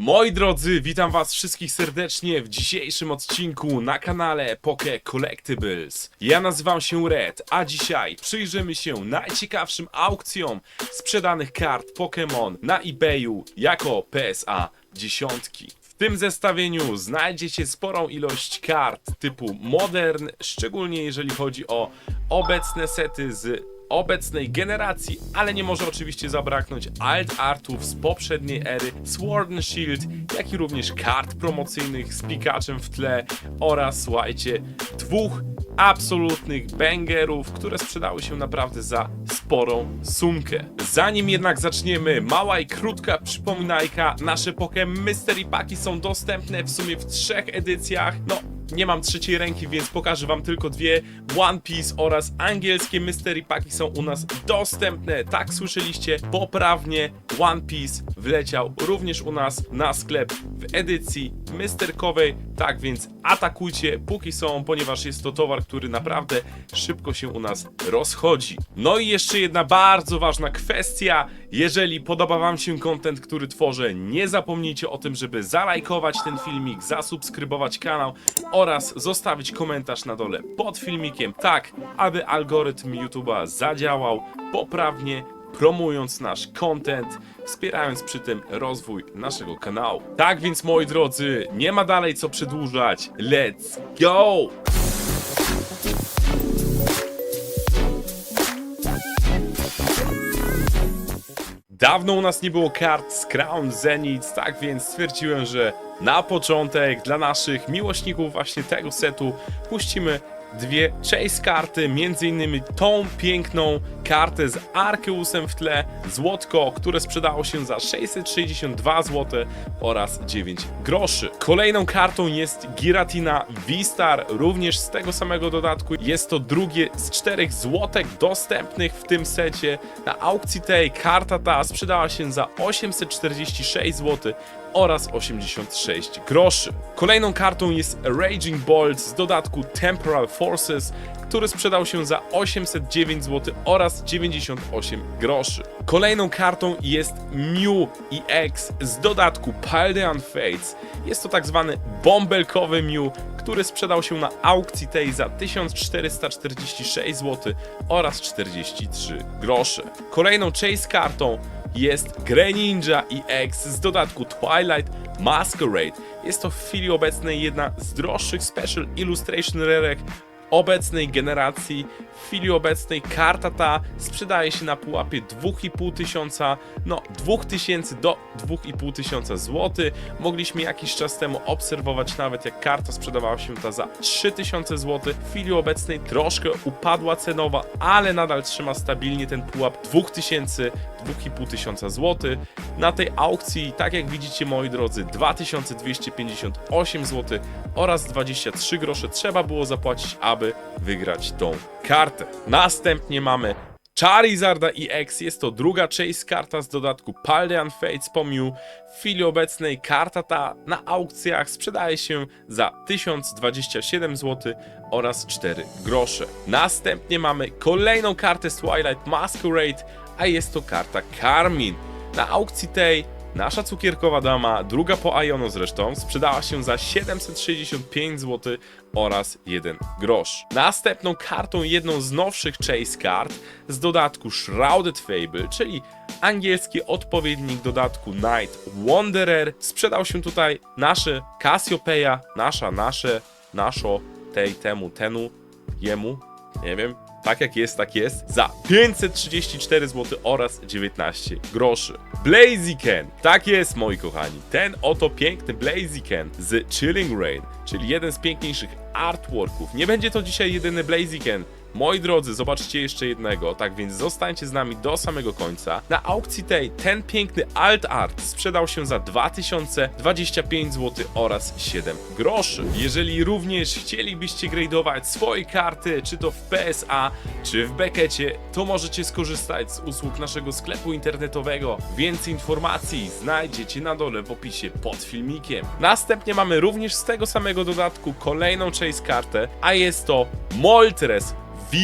Moi drodzy, witam was wszystkich serdecznie w dzisiejszym odcinku na kanale Poke Collectibles. Ja nazywam się Red, a dzisiaj przyjrzymy się najciekawszym aukcjom sprzedanych kart Pokémon na eBayu jako PSA dziesiątki. W tym zestawieniu znajdziecie sporą ilość kart typu Modern, szczególnie jeżeli chodzi o obecne sety z obecnej generacji, ale nie może oczywiście zabraknąć alt artów z poprzedniej ery, Sword and Shield, jak i również kart promocyjnych z Pikaczem w tle oraz, słuchajcie, dwóch absolutnych bangerów, które sprzedały się naprawdę za sporą sumkę. Zanim jednak zaczniemy, mała i krótka przypominajka, nasze Pokémon Mystery Paki są dostępne w sumie w trzech edycjach, no nie mam trzeciej ręki, więc pokażę wam tylko dwie. One Piece oraz angielskie Mystery Paki są u nas dostępne. Tak słyszeliście, poprawnie One Piece wleciał również u nas na sklep w edycji mysterkowej. Tak więc atakujcie póki są, ponieważ jest to towar, który naprawdę szybko się u nas rozchodzi. No i jeszcze jedna bardzo ważna kwestia. Jeżeli podoba wam się content, który tworzę, nie zapomnijcie o tym, żeby zalajkować ten filmik, zasubskrybować kanał oraz zostawić komentarz na dole pod filmikiem, tak aby algorytm YouTube'a zadziałał poprawnie, promując nasz content, wspierając przy tym rozwój naszego kanału. Tak więc moi drodzy, nie ma dalej co przedłużać. Let's go! Dawno u nas nie było kart z Crown Zenith, tak więc stwierdziłem, że na początek dla naszych miłośników właśnie tego setu puścimy dwie chase karty, między innymi tą piękną kartę z Arceusem w tle, złotko, które sprzedało się za 662 zł oraz 9 groszy. Kolejną kartą jest Giratina V-Star, również z tego samego dodatku. Jest to drugie z czterech złotek dostępnych w tym secie. Na aukcji tej karta ta sprzedała się za 846 zł oraz 86 groszy. Kolejną kartą jest Raging Bolt z dodatku Temporal Forces, który sprzedał się za 809 zł oraz 98 groszy. Kolejną kartą jest Mew EX z dodatku Paldean Fates. Jest to tak zwany bąbelkowy Mew, który sprzedał się na aukcji tej za 1446 zł oraz 43 grosze. Kolejną chase kartą jest Greninja EX z dodatku Twilight Masquerade. Jest to w chwili obecnej jedna z droższych Special Illustration Rarek obecnej generacji. W chwili obecnej karta ta sprzedaje się na pułapie 2,5 tysiąca, no 2000 do 2,5 tysiąca złotych. Mogliśmy jakiś czas temu obserwować nawet jak karta sprzedawała się ta za 3000 zł. W chwili obecnej troszkę upadła cenowa, ale nadal trzyma stabilnie ten pułap 2000, 2,5 tysiąca złotych. Na tej aukcji, tak jak widzicie moi drodzy, 2258 zł oraz 23 grosze trzeba było zapłacić, aby wygrać tą kartę. Następnie mamy Charizarda EX jest to druga chase karta z dodatku Paldean Fates po Mew. W chwili obecnej karta ta na aukcjach sprzedaje się za 1027 zł oraz 4 grosze. Następnie mamy kolejną kartę z Twilight Masquerade, a jest to karta Carmin. Na aukcji tej Nasza cukierkowa dama, druga po Iono zresztą, sprzedała się za 765 zł oraz 1 grosz. Następną kartą, jedną z nowszych chase kart z dodatku Shrouded Fable, czyli angielski odpowiednik dodatku Night Wanderer, sprzedał się tutaj nasze Cassiopeia, nasza, nasze, naszo, tej, temu, tenu, jemu, nie wiem, tak jak jest, tak jest, za 534 zł oraz 19 groszy. Blaziken, tak jest moi kochani, ten oto piękny Blaziken z Chilling Rain, czyli jeden z piękniejszych artworków. Nie będzie to dzisiaj jedyny Blaziken, Moi drodzy, zobaczcie jeszcze jednego, tak więc zostańcie z nami do samego końca. Na aukcji tej ten piękny alt art sprzedał się za 2025 zł oraz 7 groszy. Jeżeli również chcielibyście gradeować swoje karty, czy to w PSA, czy w Beckecie, to możecie skorzystać z usług naszego sklepu internetowego. Więcej informacji znajdziecie na dole w opisie pod filmikiem. Następnie mamy również z tego samego dodatku kolejną chase kartę, a jest to Moltres V.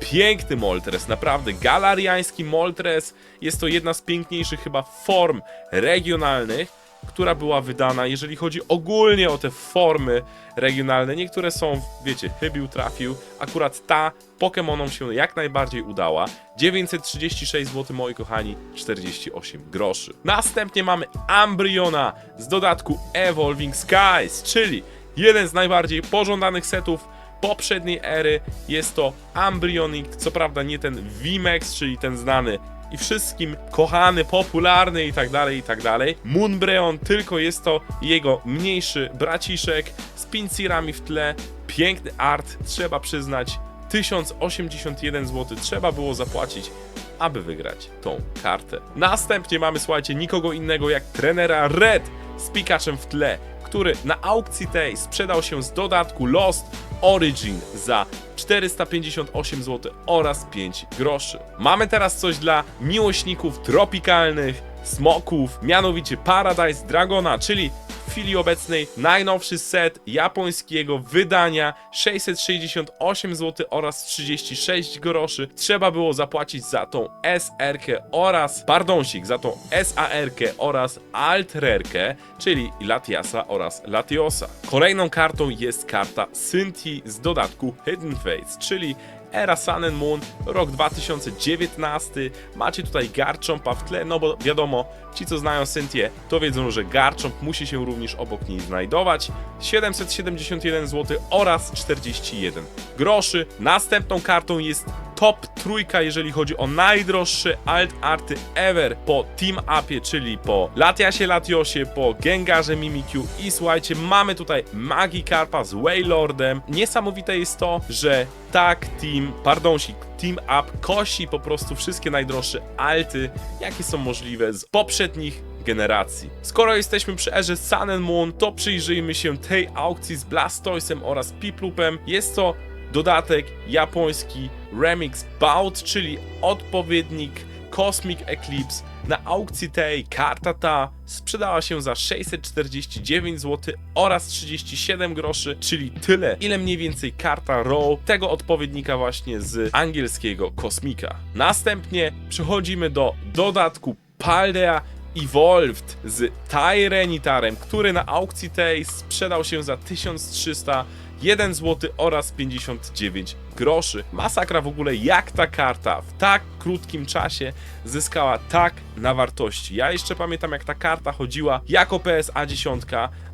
Piękny Moltres, naprawdę galariański Moltres. Jest to jedna z piękniejszych chyba form regionalnych. która była wydana, jeżeli chodzi ogólnie o te formy regionalne. Niektóre są, wiecie, chybił, trafił. Akurat ta Pokemonom się jak najbardziej udała. 936 zł, moi kochani, 48 groszy. Następnie mamy Ambryona z dodatku Evolving Skies, czyli jeden z najbardziej pożądanych setów poprzedniej ery. Jest to Ambryonic, co prawda nie ten VMAX, czyli ten znany i wszystkim kochany, popularny i tak dalej, i tak dalej. Moonbreon tylko jest to jego mniejszy braciszek z pincirami w tle. Piękny art, trzeba przyznać. 1081 zł trzeba było zapłacić, aby wygrać tą kartę. Następnie mamy, słuchajcie, nikogo innego jak trenera Red z Pikaczem w tle, który na aukcji tej sprzedał się z dodatku Lost Origin za 458 zł oraz 5 groszy. Mamy teraz coś dla miłośników tropikalnych smoków, mianowicie Paradise Dragona, czyli chwili obecnej najnowszy set japońskiego wydania 668 zł oraz 36 groszy. Trzeba było zapłacić za tą SR-kę oraz, pardonsik, za tą SAR-kę oraz Altrerkę, czyli Latiasa oraz Latiosa. Kolejną kartą jest karta Synthi z dodatku Hidden Fates, czyli Era Sun and Moon, rok 2019. Macie tutaj Garchompa w tle, no bo wiadomo, ci co znają Cynthię, to wiedzą, że Garchomp musi się również obok niej znajdować. 771 zł oraz 41 groszy. Następną kartą jest top trójka, jeżeli chodzi o najdroższe alt arty ever po Team Upie, czyli po Latiasie Latiosie, po Gengarze Mimikyu i słuchajcie, mamy tutaj Magikarpa z Waylordem. Niesamowite jest to, że tak Team, pardonsik, Team Up kosi po prostu wszystkie najdroższe alty, jakie są możliwe z poprzednich generacji. Skoro jesteśmy przy erze Sun and Moon, to przyjrzyjmy się tej aukcji z Blastoisem oraz Piplupem. Jest to dodatek japoński Remix Bout, czyli odpowiednik Cosmic Eclipse. Na aukcji tej karta ta sprzedała się za 649 zł oraz 37 groszy, czyli tyle, ile mniej więcej karta Raw tego odpowiednika właśnie z angielskiego Kosmika. Następnie przechodzimy do dodatku Paldea Evolved z Tyranitarem, który na aukcji tej sprzedał się za 1300 1 zł oraz 59 groszy. Masakra w ogóle, jak ta karta w tak krótkim czasie zyskała tak na wartości. Ja jeszcze pamiętam, jak ta karta chodziła jako PSA 10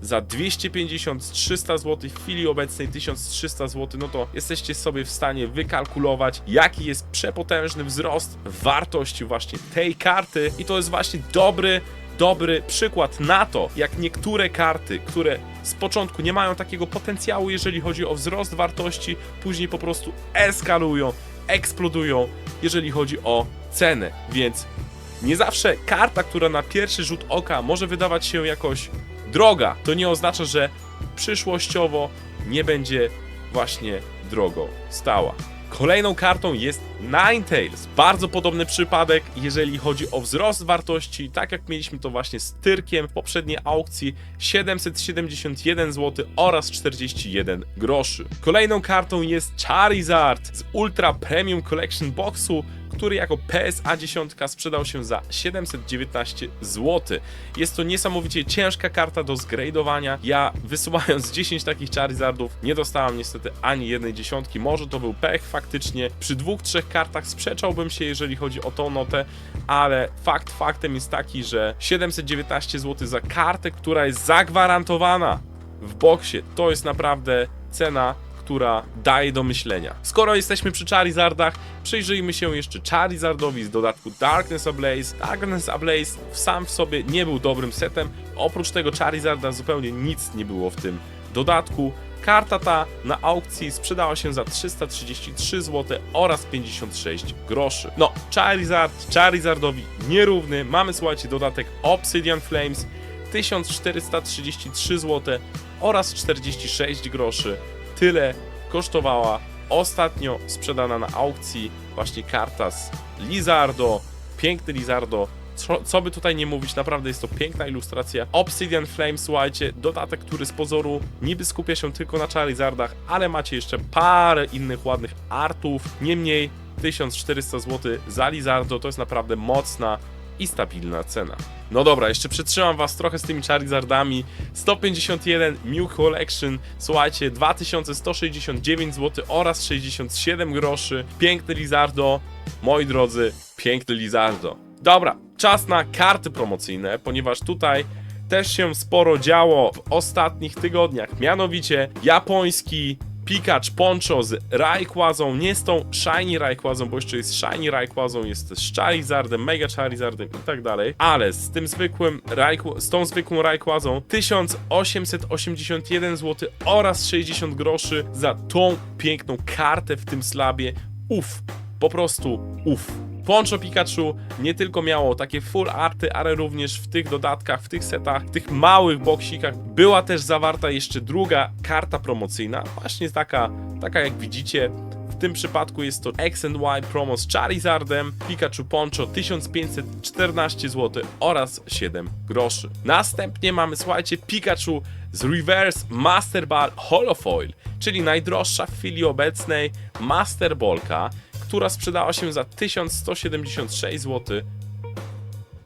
za 250 300 zł, w chwili obecnej 1300 zł, no to jesteście sobie w stanie wykalkulować, jaki jest przepotężny wzrost wartości właśnie tej karty i to jest właśnie dobry dobry przykład na to, jak niektóre karty, które z początku nie mają takiego potencjału, jeżeli chodzi o wzrost wartości, później po prostu eskalują, eksplodują, jeżeli chodzi o cenę. Więc nie zawsze karta, która na pierwszy rzut oka może wydawać się jakoś droga, to nie oznacza, że przyszłościowo nie będzie właśnie drogo stała. Kolejną kartą jest Ninetales. Bardzo podobny przypadek, jeżeli chodzi o wzrost wartości, tak jak mieliśmy to właśnie z Tyrkiem w poprzedniej aukcji 771 zł oraz 41 groszy. Kolejną kartą jest Charizard z Ultra Premium Collection Boxu, który jako PSA 10 sprzedał się za 719 zł. Jest to niesamowicie ciężka karta do zgradowania. Ja wysyłając 10 takich Charizardów nie dostałem niestety ani jednej dziesiątki. Może to był pech faktycznie. Przy dwóch, trzech kartach sprzeczałbym się, jeżeli chodzi o tą notę, ale fakt faktem jest taki, że 719 zł za kartę, która jest zagwarantowana w boksie, to jest naprawdę cena która daje do myślenia. Skoro jesteśmy przy Charizardach, przyjrzyjmy się jeszcze Charizardowi z dodatku Darkness Ablaze. Darkness Ablaze sam w sobie nie był dobrym setem, oprócz tego Charizarda zupełnie nic nie było w tym dodatku. Karta ta na aukcji sprzedała się za 333 zł oraz 56 groszy. No, Charizard, Charizardowi nierówny. Mamy, słuchajcie, dodatek Obsidian Flames 1433 zł oraz 46 groszy tyle kosztowała ostatnio sprzedana na aukcji właśnie karta z Lizardo, piękny Lizardo, co, co by tutaj nie mówić, naprawdę jest to piękna ilustracja. Obsidian Flame, słuchajcie, dodatek, który z pozoru niby skupia się tylko na Charizardach, ale macie jeszcze parę innych ładnych artów, niemniej 1400 zł za Lizardo to jest naprawdę mocna i stabilna cena. No dobra, jeszcze przytrzymam was trochę z tymi Charizardami. 151 Mew Collection, słuchajcie, 2169 zł oraz 67 groszy. Piękny Lizardo, moi drodzy, piękny Lizardo. Dobra, czas na karty promocyjne, ponieważ tutaj też się sporo działo w ostatnich tygodniach. Mianowicie japoński Pikacz Poncho z Rayquazą, nie z tą Shiny Rayquazą, bo jeszcze jest Shiny Rayquazą, jest z Charizardem, Mega Charizardem i tak dalej, ale z tym zwykłym Rayqu- z tą zwykłą Rayquazą 1881 zł oraz 60 groszy za tą piękną kartę w tym slabie. Uff, po prostu uff. Poncho Pikachu nie tylko miało takie full arty, ale również w tych dodatkach, w tych setach, w tych małych boksikach była też zawarta jeszcze druga karta promocyjna, właśnie taka, taka jak widzicie. W tym przypadku jest to X and Y promo z Charizardem, Pikachu Poncho 1514 zł oraz 7 groszy. Następnie mamy, słuchajcie, Pikachu z Reverse Master Ball Holofoil, czyli najdroższa w chwili obecnej Master Ballka, która sprzedała się za 1176 zł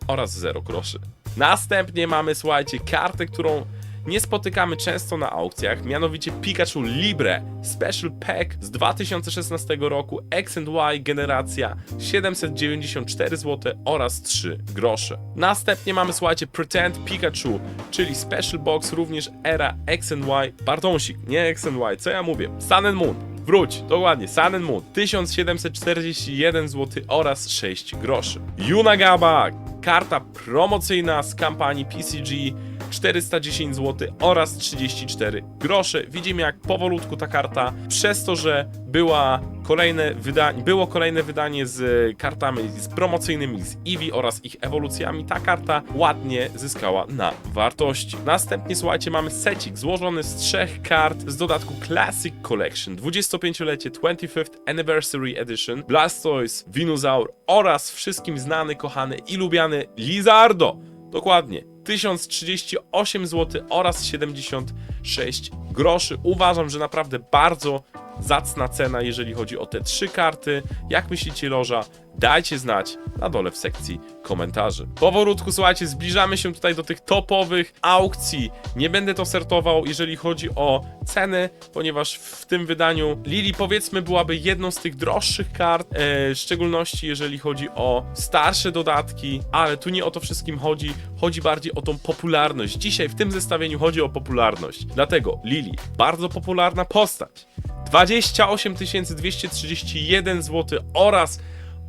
oraz 0 groszy. Następnie mamy, słuchajcie, kartę, którą nie spotykamy często na aukcjach, mianowicie Pikachu Libre Special Pack z 2016 roku X Y generacja 794 zł oraz 3 grosze. Następnie mamy, słuchajcie, Pretend Pikachu, czyli Special Box również era X Y Pardonsik, nie X Y, co ja mówię? Sun and Moon. Wróć, dokładnie, Sun and Moon 1741 zł oraz 6 groszy. Yunagaba, karta promocyjna z kampanii PCG 410 zł oraz 34 grosze. Widzimy jak powolutku ta karta, przez to, że była kolejne wydanie, było kolejne wydanie z kartami z promocyjnymi z Eevee oraz ich ewolucjami, ta karta ładnie zyskała na wartości. Następnie słuchajcie, mamy secik złożony z trzech kart z dodatku Classic Collection 25-lecie 25th Anniversary Edition, Blastoise, Venusaur oraz wszystkim znany, kochany i lubiany Lizardo. Dokładnie. 1038 zł oraz 76 groszy. Uważam, że naprawdę bardzo zacna cena, jeżeli chodzi o te trzy karty. Jak myślicie, Loża? Dajcie znać na dole w sekcji komentarzy. Powolutku, słuchajcie, zbliżamy się tutaj do tych topowych aukcji. Nie będę to sertował, jeżeli chodzi o ceny, ponieważ w tym wydaniu Lili, powiedzmy, byłaby jedną z tych droższych kart, e, w szczególności jeżeli chodzi o starsze dodatki, ale tu nie o to wszystkim chodzi, chodzi bardziej o tą popularność. Dzisiaj w tym zestawieniu chodzi o popularność. Dlatego Lili, bardzo popularna postać. 28 231 zł oraz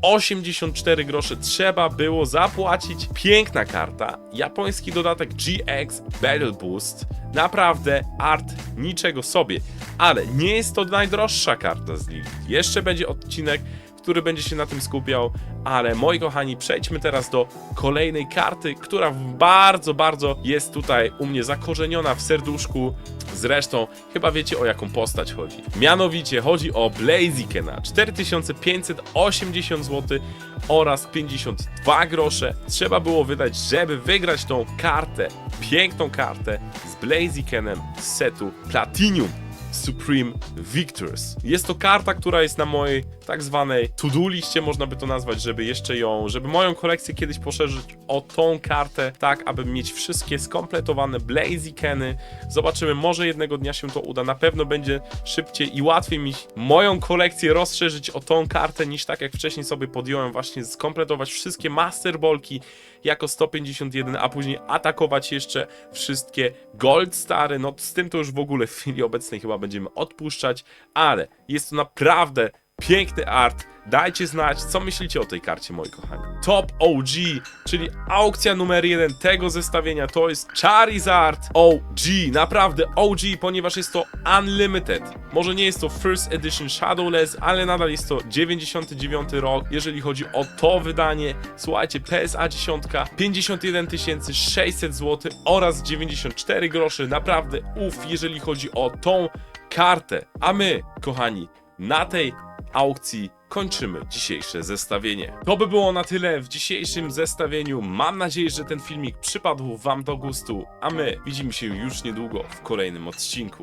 84 grosze trzeba było zapłacić. Piękna karta. Japoński dodatek GX Battle Boost. Naprawdę art niczego sobie. Ale nie jest to najdroższa karta z ligi. Jeszcze będzie odcinek, który będzie się na tym skupiał. Ale moi kochani, przejdźmy teraz do kolejnej karty, która bardzo, bardzo jest tutaj u mnie zakorzeniona w serduszku. Zresztą chyba wiecie o jaką postać chodzi. Mianowicie chodzi o Blazikena 4580 zł oraz 52 grosze. Trzeba było wydać, żeby wygrać tą kartę, piękną kartę z Blazikenem z setu Platinum. Supreme Victors. Jest to karta, która jest na mojej tak zwanej to-do liście, można by to nazwać, żeby jeszcze ją, żeby moją kolekcję kiedyś poszerzyć o tą kartę, tak aby mieć wszystkie skompletowane Blazikeny. Zobaczymy, może jednego dnia się to uda. Na pewno będzie szybciej i łatwiej mi moją kolekcję rozszerzyć o tą kartę, niż tak jak wcześniej sobie podjąłem właśnie skompletować wszystkie Master Ballki jako 151, a później atakować jeszcze wszystkie Gold Stary. No z tym to już w ogóle w chwili obecnej chyba będziemy odpuszczać, ale jest to naprawdę piękny art. Dajcie znać, co myślicie o tej karcie, moi kochani. Top OG, czyli aukcja numer jeden tego zestawienia, to jest Charizard OG. Naprawdę OG, ponieważ jest to Unlimited. Może nie jest to First Edition Shadowless, ale nadal jest to 99 rok, jeżeli chodzi o to wydanie. Słuchajcie, PSA 10, 51 600 zł oraz 94 groszy. Naprawdę uff, jeżeli chodzi o tą kartę. A my, kochani, na tej aukcji kończymy dzisiejsze zestawienie. To by było na tyle w dzisiejszym zestawieniu. Mam nadzieję, że ten filmik przypadł Wam do gustu, a my widzimy się już niedługo w kolejnym odcinku.